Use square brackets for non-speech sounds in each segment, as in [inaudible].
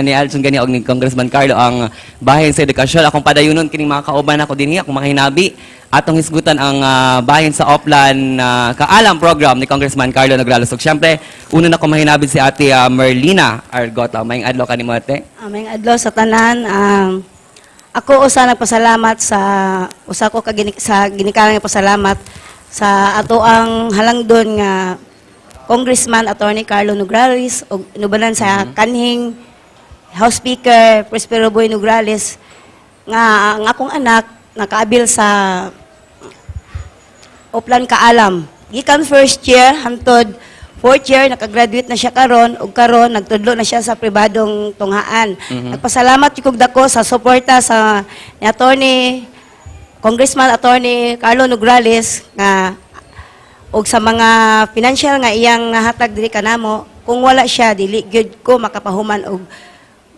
ni Alson gani og ni Congressman Carlo ang bahin sa edukasyon. Akong padayunon kining mga kauban ako dinhi akong makahinabi atong hisgutan ang ah, bahin sa Oplan na kaalam program ni Congressman Carlo Nograles ug syempre una na ko mahinabid si Ate ah, Merlina Argota may adlaw kanimo ate Aming adlaw sa tanan. Um, ako usa nagpasalamat sa usa ko ka gini, sa ginikalang pasalamat sa ato ang halangdon nga Congressman Attorney Carlo Nograles ug inubanan sa kanhing House Speaker Prospero Boy Nograles nga ang akong anak nakaabil sa Oplan Kaalam. Gikan first year hantod fourth year nakagraduate na siya karon ug karon nagtudlo na siya sa pribadong tunghaan. Nagpasalamat jud kog dako sa suporta sa ni attorney Congressman Attorney Carlo Nograles nga ug sa mga financial nga iyang nahatag diri kanamo kung wala siya dili gyud ko makapahuman og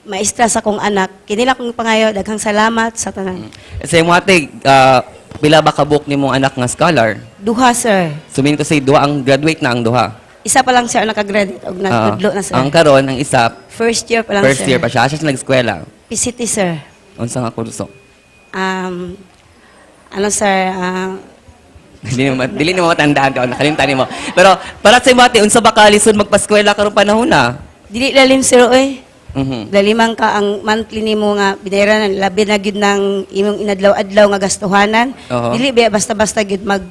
maestra sa kong anak. Kinila kong pangayo daghang salamat sa tanan. sa imo ate ah, pila ba ka book nimong anak nga scholar Duha sir. sumin ko say duha ang graduate na ang duha Isa pa lang sir nakagraduate og Ah, nagtudlo na sir. ang karon ang isa First year pa lang first sir. year pa siya siya nag-eskwela PCT sir. unsa nga kurso Um, ano sir, ah, Dili mo dili mo matandaan ka nakalimutan nimo. Pero para sa imo ate unsa ba ka lisod magpaskwela karong panahon na? dili lalim sir oy. Mhm. Lalimang ka ang monthly nimo nga binayaran labi na gyud ng imong inadlaw-adlaw nga gastuhanan. Oo. Dili ba basta-basta gyud mag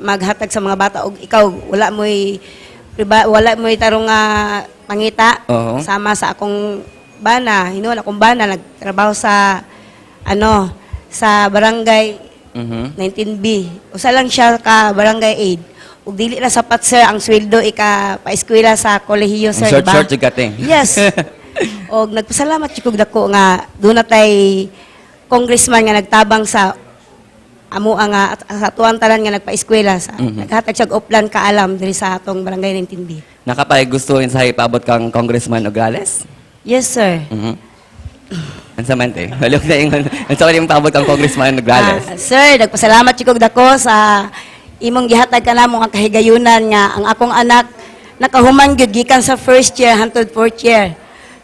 maghatag sa mga bata og ikaw wala mo'y wala mo'y tarong nga pangita Oo. sama sa akong bana, hinuon akong bana nagtrabaho sa ano sa barangay Mhm. 19B. Usa lang siya ka barangay aid. Ug dili na sapat sir ang sweldo ika paeskwela sa kolehiyo sir, diba? short jud kate. Yes. Og nagpasalamat kog dako nga do na tay congressman nga nagtabang sa amo ang nga at- sa tuwang tanan nga nagpaeskwela sa Mhm. naghatag siya og uplan kaalam diri sa atong barangay 19B. Nakapay gustuhin sa ipabot kang Congressman Nograles? Yes sir. Mhm. Ansa man te? Halok [laughs] na yung ansa man yung pabot kang Congressman Nograles? Ah, sir, nagpasalamat jud kog dako sa imong gihatag kanamo ang kahigayunan nga ang akong anak nakahuman gyud gikan sa first year hangtod fourth year.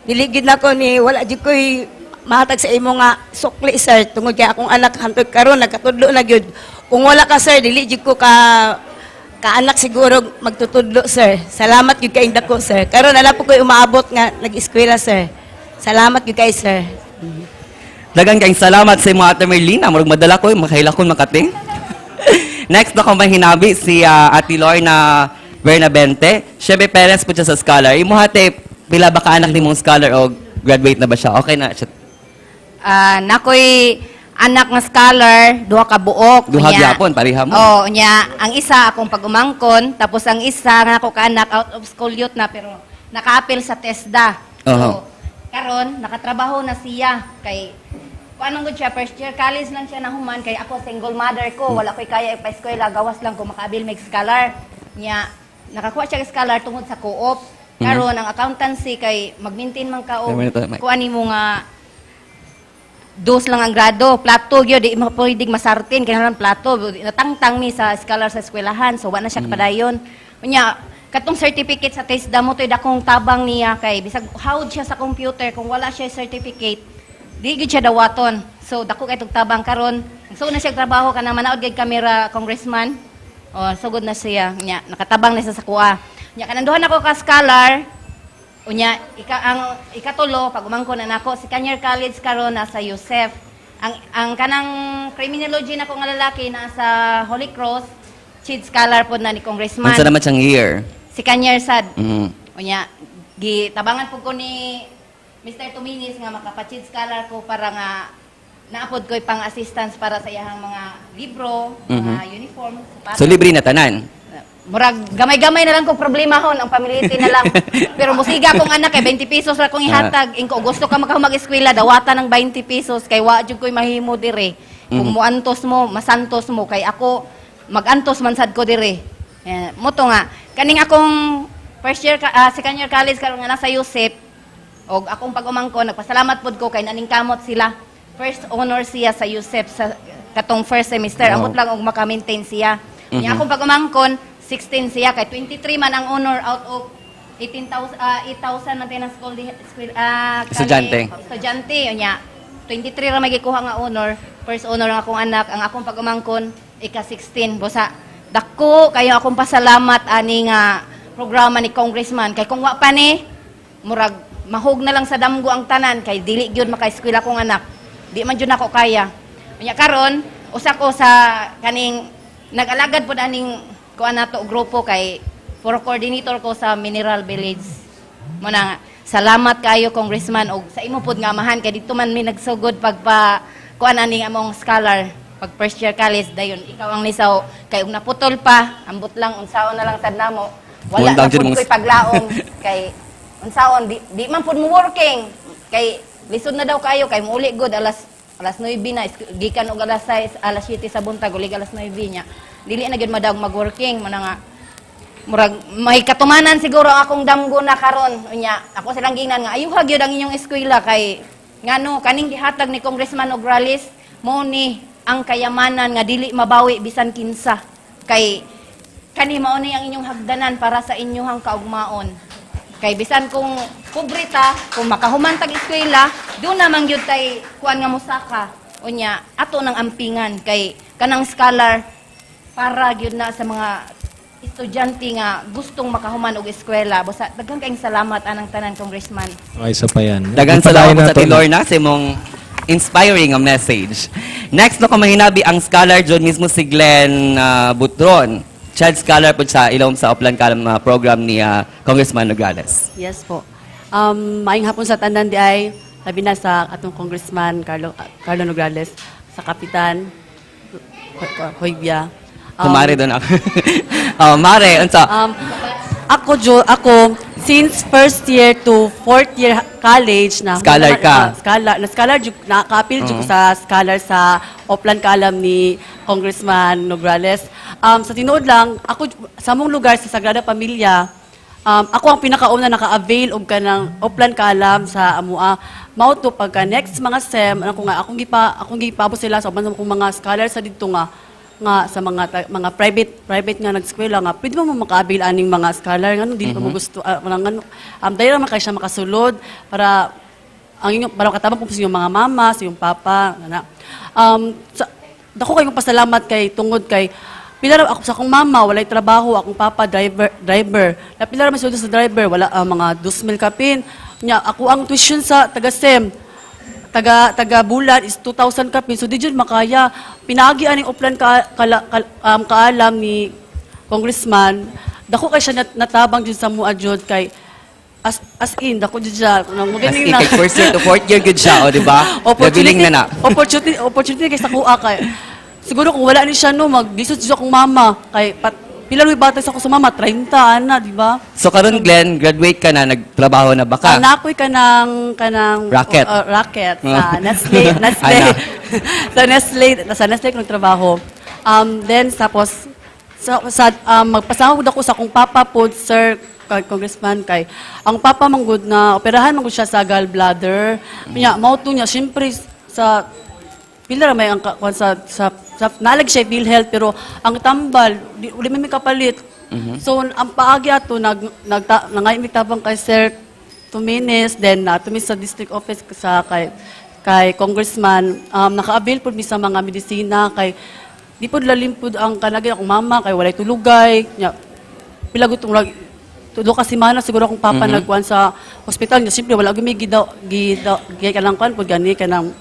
Dili gyud nako ni wala jud koy mahatag sa imo nga sukli sir tungod kay akong anak hangtod karon nagkatudlo na gyud. Kung wala ka sir dili jud ko ka kaanak siguro magtutudlo sir. Salamat gyud kay dako sir. Karon ala po koy umaabot nga nag-eskwela sir. Salamat gyud kay sir. Dagang kayong salamat sa imo Ate Merlina. Murag madala ko, makailakon makating. [laughs] Next na ko may hinabi si ah, Ate Lorna Bernabente. Siyempre, parents po siya sa scholar. Imo hate, pila ba ka anak ni mong scholar o graduate na ba siya? Okay na siya. Ah, nakoy anak nga scholar, duha ka buok. Duha Unya- gyapon, pareha mo. Oo, nya ang isa akong pag-umangkon, tapos ang isa nga ako ka anak out of school youth na pero naka-appeal sa TESDA. Oho. So, karon nakatrabaho na siya kay Paano gud siya first year college lang siya nahuman kay ako single mother ko wala koy kaya pa eskwela gawas lang ko makabil meg scholar nya nakakuha siya scholar tungod sa co-op karon ang accountancy kay mag-maintain man ka og May kuan nimo nga dos lang ang grado. Plato gyud di mo pwedeng masartin kinahanglan plato. Natangtang mi sa scholar sa eskwelahan so wala na siya kapadayon. Unya katong certificate sa TESDA mo toy dakong tabang niya kay bisag hawd siya sa computer kung wala siya certificate di gyud siya dawaton. So dako kay tug tabang karon. So na siya trabaho kana manaod gay camera congressman. Oh, sugod na siya. Nya nakatabang na siya sa kuha. Nya kananduhan ako ka scholar, Unya, ika ang ikatulo pag umangko na nako si Kanyar College karon nasa Yosef. Ang ang kanang criminology nako nga lalaki nasa Holy Cross, Chid scholar pod na ni Congressman. Unsa naman siyang year? Si Kanyar sad. Mhm. Unya, gitabangan po ko ni Mr. Tuminis nga makapachid scholar ko para nga naapod ko'y pang assistance para sa iyang mga libro, mga uniform, sapatos. So, libre na tanan. Murag gamay-gamay na lang kung problema hon, ang pamiliti na lang. [laughs] Pero musiga kong anak kay 20 pesos ra kong ihatag. Inko gusto ka makahumag eskwela dawata ng 20 pesos kay wa jud koy mahimo dire. Kung muantos mo, masantos mo kay ako magantos man sad ko dire. Eh, moto nga kaning akong first year ka, ah, second year college karon nga nasa Yusip og akong pag-umangko nagpasalamat pod ko kay naning kamot sila. First honor siya sa Yusip sa katong first semester. Wow. Amot lang og maka-maintain siya. Nya akong pag-umangkon 16 siya kay 23 man ang honor out of 18,000 ah, 8,000 man tayo ng school di- school ah, kali- Estudyante. Estudyante unya. 23 ra may gikuha nga honor. First honor ang akong anak, ang akong pag-umangkon ika 16 bosa. Dako kayo akong pasalamat ani nga programa ni congressman kay kung wa pa ni murag mahog na lang sa damgo ang tanan kay dili gyud maka-eskwela kong anak. Di man jud nako kaya. Unya karon usa ko sa kaning nag-alagad pud aning kuan nato grupo kay puro coordinator ko sa Mineral Village. Mo na salamat kayo congressman og sa imo pud nga amahan kay dito man mi nagsugod pagpa kuan aning among scholar pag first year college dayon ikaw ang lisaw kay ug naputol pa ambot lang unsaon na lang sad namo. Wala na pud ko'y paglaong [laughs] kay unsaon di, di man pud mo working. Kay lisod na daw kayo kay muuli good alas alas 9 na gikan og alas 6 alas 7 sa buntag uli alas 9 nya dili na gyud madawg mag-working mo na nga. Murag may katumanan siguro akong damgo na karon unya. Ako silang ginan nga ayuha gyud ang inyong eskwela kay ngano kaning gihatag ni Congressman Ogralis mo ni ang kayamanan nga dili mabawi bisan kinsa kay kani mao ni ang inyong hagdanan para sa inyong kaugmaon. Kay bisan kung kubrita kung makahumantag eskwela do naman gyud tay kuan nga musaka unya ato nang ampingan kay kanang scholar para gyud na sa mga estudyante nga gustong makahuman og eskwela basta daghang kayong salamat anang tanan congressman Ay, isa pa yan. Ipadayon salamat sa nato. Tilorna sa imong inspiring nga message. Next no kamahinabi ang scholar jud mismo si Glenn ah, Butron. Child scholar po sa ilom sa Upland Kalam ah, program ni ah, Congressman Nogales. Yes po. Um, maayong hapon sa tanan di ay labi na sa atong congressman Carlo Carlo Nograles sa kapitan Hoybia. Um, Kumare doon ako. [laughs] oh, Mare, unsa? Um, ako jo ako since first year to fourth year college na Scholar ka? Uh, scholar na scholar jud nakapil jud ko sa scholar sa Oplan Kalam ni Congressman Nograles. Um, sa tinuod lang ako sa among lugar sa Sagrada Pamilya um, ako ang pinakauna naka-avail og kanang Oplan Kalam sa amua mao to pagka next mga sem ako nga akong gipa akong gipabot sila sa uban sa mga scholar sa didto nga nga sa mga ta- mga private private nga nag-eskwela nga pwede mo makaabil aning mga scholar? Ngano dili pa mo gusto uh, ngano um dahil man kay siya makasulod para ang inyong para katabang kung sa inyong mga mama, sa iyong papa, nga Um, sa, dako kayo pasalamat kay tungod kay pila ra ako sa akong mama walay trabaho, akong papa driver driver. Na pila ra man sa driver, wala ah, mga 2,000 kapin. Nya ako ang tuition sa taga SEM taga taga bulan is 2,000 kapin. So di jud makaya pinagi aning uplan ka, kala, kal- um, kaalam ni congressman. Dako kay siya nat, natabang jud sa mua jud kay as as in dako jud siya nang magaling in, kay first year to fourth year good siya, o, di ba? Nabiling na na. opportunity, opportunity kay sa kuha kay. Siguro kung wala ni siya no, maglisod siya kong mama. Kay pat, pila rin bata sa ko sa mama, 30 ana, di ba? So karon Glenn, graduate ka na, nagtrabaho na ba ka? Ang nakoy ka ng, kanang, Racket. uh, racket Oh. sa Nestle, [laughs] Nestle, [laughs] sa Nestle, sa Nestle ko nagtrabaho. Um, then, tapos, sa, sa um, magpasahod ako sa akong papa po, sir, kay congressman kay ang papa manggod na operahan manggod siya sa gallbladder niya mao to niya syempre sa pila ra may ang kwan sa sa, sa nalag siya PhilHealth pero ang tambal di uli may kapalit so ang paagi ato nag nagta nangaymi tabang kay Sir Tumines then na tumi sa district office sa kay kay congressman. Um, naka-avail pud mi sa mga medisina kay di pud lalim pud ang kanagin akong mama kay walay tulugay nya pila gutong lag tulo ka semana siguro akong papa nagkuan sa hospital niya simple wala gumi gidaw gidaw gay kanang kuan pud gani kanang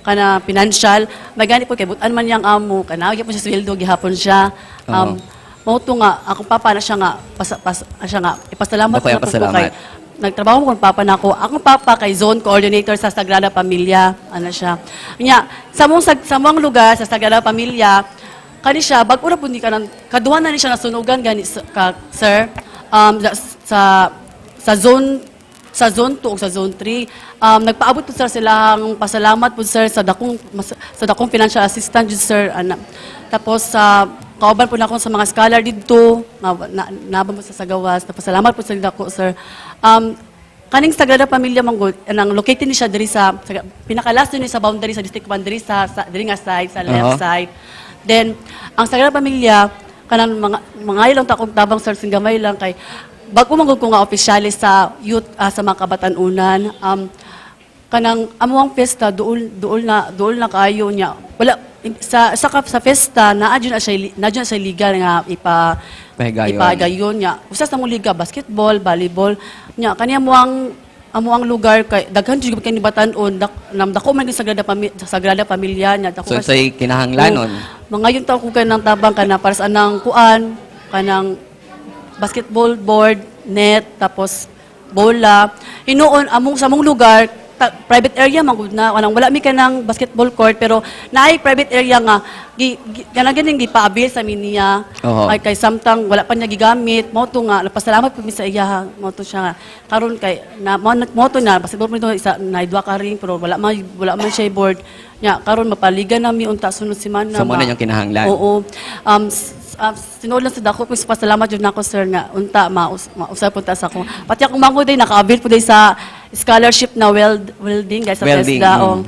kana financial magani po kay butan man yang amo kana gyud po siya sweldo gihapon siya. Um mao to nga akong papa na siya nga pas, pas, siya nga ipasalamat na po pasalamat. kay nagtrabaho ko papa na ako. Akong papa kay zone coordinator sa Sagrada Pamilya ano siya. Nya sa mong sa mong lugar sa Sagrada Pamilya kani siya bag ura pud ni kanang kaduhan na ni siya nasunugan gani ka, sir. Um, sa, sa sa zone sa zone 2 o sa zone 3 um, nagpaabot po sir silang pasalamat po sir sa dakong mas- sa dakong financial assistance jud sir ana. Tapos sa kauban po na ako sa mga scholar dito na, na, po sa sagawas. Napasalamat po sa dako sir. Um, kaning Sagrada Pamilya Manggod anang located ni siya diri sa, sa pinakalasto ni sa boundary sa district boundary sa, sa diri nga side sa left Oo. side. Then ang Sagrada Pamilya kanang mga mga ilang takong tabang sir sing gamay lang kay bago man gud ko nga opisyalis sa youth ah, sa mga kabatanunan um kanang amuang pesta duol duol na duol na kayo niya wala sa sa sa festa na adyo na siya na adyo na siya liga nga ipa Pahigayon. ipagayon niya usas na mo liga basketball volleyball niya kaniya mo ang amo ang lugar kay daghan jud kay ni batan-on dak, nam dako man sa sagrada pami, sa sagrada pamilya niya dako So, sa'y kinahanglanon. Mga yun taon ko kanang tabang kana para sa anang kuan, kanang basketball board, net, tapos bola. Hinuon among sa among lugar, ta- private area man gud na kanang wala mi kanang basketball court pero naay private area nga gi, gi, kanang ganing gipaabil sa mi niya. Oo. Ay kay samtang wala pa niya gigamit, mo to nga napasalamat pud mi sa iya, mo to siya nga. Karon kay na mo, mo to na basketball mo isa na duha ka ring pero wala man wala man siya board. Nya karon mapaligan nami unta sunod semana. So, mo na yung kinahanglan. Oo. Um, uh, sinuod lang sa dako ko pasalamat jud nako sir nga unta maus mausap punta sa ako. Pati akong mango day naka-avail po day sa scholarship na weld welding guys sa Welding, TESDA. mm. Oh.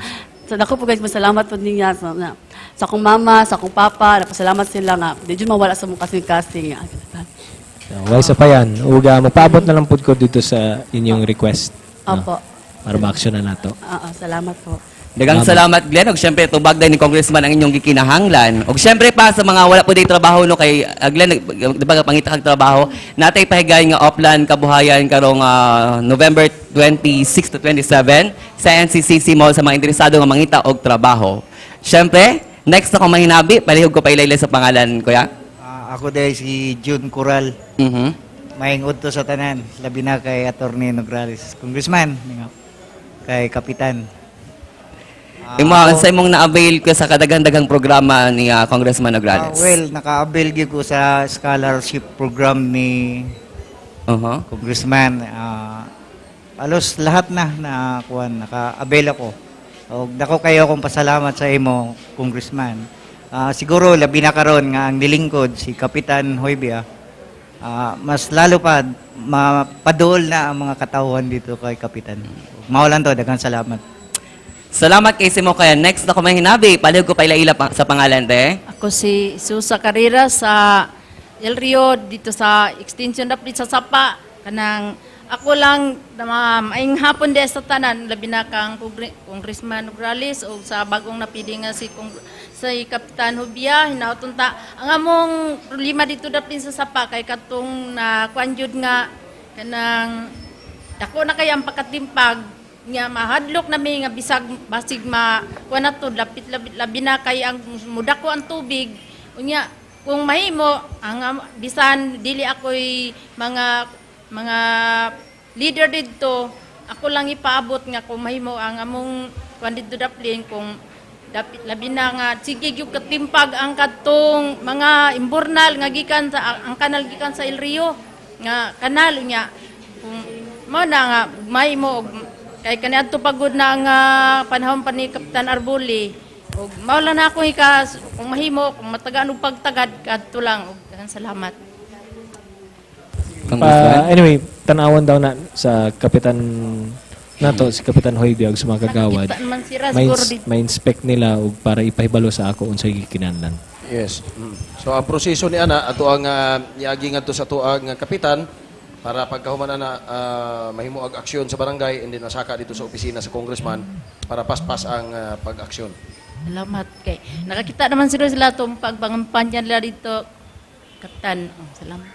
So dako po guys masalamat po niya sa na, sa akong mama, sa akong papa, napasalamat sila nga di jud mawala sa mong kasing-kasing. So, wise pa yan. Uga, magpaabot na lang po ko dito sa inyong request. no? Opo. Para ma-action na nato. Oo, salamat po. Dagang salamat Glenn og syempre tubag din ni congressman ang inyong gikinahanglan. Og syempre pa sa mga wala po day trabaho no kay uh, Glenn di ba pangita kag trabaho natay pahigay nga offline kabuhayan karong ah, November 26 to 27 sa NCCC Mall sa mga interesado nga mangita og trabaho. Syempre next na ko mahinabi palihog ko pa ilaylay sa pangalan kuya. Ah, ako dahil si June Coral. Mhm. Maingod to sa tanan. Labi na kay Atty. Nograles. Congressman. Kay Kapitan. Ah, Imo ako- sa imong na-avail ko sa kadaghan-daghang programa ni ah, Congressman Ah, Nograles. well, naka-avail gyud ko sa scholarship program ni Uh-huh. Congressman. Ah, alos lahat na na kuan naka-avail ako. Og dako kayo akong pasalamat sa imo, Congressman. Ah, siguro labi na karon nga ang nilingkod si Kapitan Hoybia. Ah, mas lalo pa mapadol na ang mga katauhan dito kay Kapitan. Mawalan to, daghang salamat. Salamat kay Simo kaya next na ko mahinabi palihog ko pa ilaila pa- sa pangalan te. Ako si Susa Carrera sa El Rio dito sa Extension Dapit sa Sapa. Kanang ako lang na mga maing hapon di sa tanan labi na kang Congre- Congressman Nograles o sa bagong napili nga si Cong- si Kapitan Hubia hinauton ta ang among problema dito dapit sa Sapa kay katong na kwanjud nga kanang Dako na kaya ang pagkatimpag nga mahadlok na may nga bisag basig ma kuha na to lapit labi, labi na kay ang mudako ang tubig. Unya kung mahimo ang am- bisan dili ako'y mga mga leader didto ako lang ipaabot nga kung mahimo ang among kuan didto daplin kung dapit labi na nga. Sige gyud katimpag ang katong mga imburnal nga gikan sa ang kanal gikan sa El Rio nga kanal unya. Kung mo na nga may mo og kay kaniadto pagod na nga panahon pa ni Kapitan Arbuli og mao lang na ako ika kung mahimo kung matagaan og pagtagad kadto lang og salamat. Pa, anyway, tanawan daw na sa kapitan nato, si Kapitan Hoybiag sa mga kagawad. May, may inspect nila og para ipahibalo sa ako unsay gikinahanglan. Yes. Mm. So ang proseso ni ana ato ang uh, niagi ngadto sa tuang uh, kapitan para pagkahuman na uh, mahimo ag aksyon sa barangay and then nasaka dito sa opisina sa congressman para paspas ang uh, pag-aksyon. Salamat kay nakakita naman sila sila tong pagpangampanya nila dito Kapitan. Oh, salamat.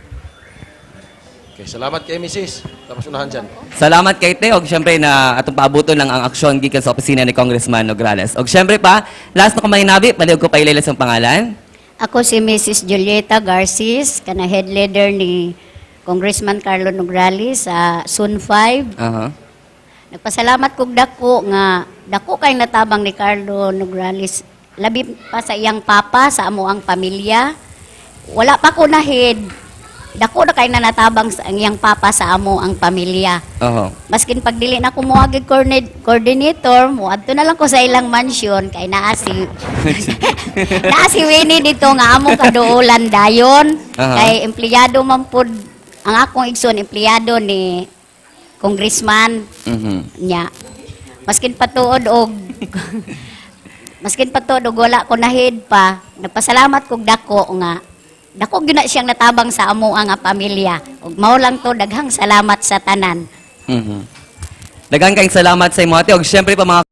Okay, salamat kay Mrs. Tapos unahan dyan. Salamat kay Teo. Og syempre na atong paabuton lang ang aksyon gikan sa opisina ni Congressman Nograles. Og syempre pa, last na ko mahinabi, palihog ko pa ilaila sa pangalan. Ako si Mrs. Julieta Garcis, kana head leader ni Congressman Carlo Nograles sa Sun 5. Aha. Nagpasalamat kog dako nga dako kay natabang ni Carlo Nograles labi pa sa iyang papa sa amo ang pamilya. Wala pa ko na head. Dako na kay nanatabang sa ang iyang papa sa amo ang pamilya. Oho. Maskin pag dili na coordinate- coordinator, muadto na lang ko sa ilang mansion kay naa si [laughs] [laughs] naa si Winnie dito nga among kaduulan dayon. Aha. Kay empleyado man pud ang akong igsoon empleyado ni congressman Mhm. nya. Maskin patuod og [laughs] maskin patuod og wala ko nahid pa, nagpasalamat kog dako nga dako gyud na siyang natabang sa amo nga pamilya. Ug mao lang to daghang salamat sa tanan. Mhm. Daghang kayong salamat sa imo ate ug syempre pa mga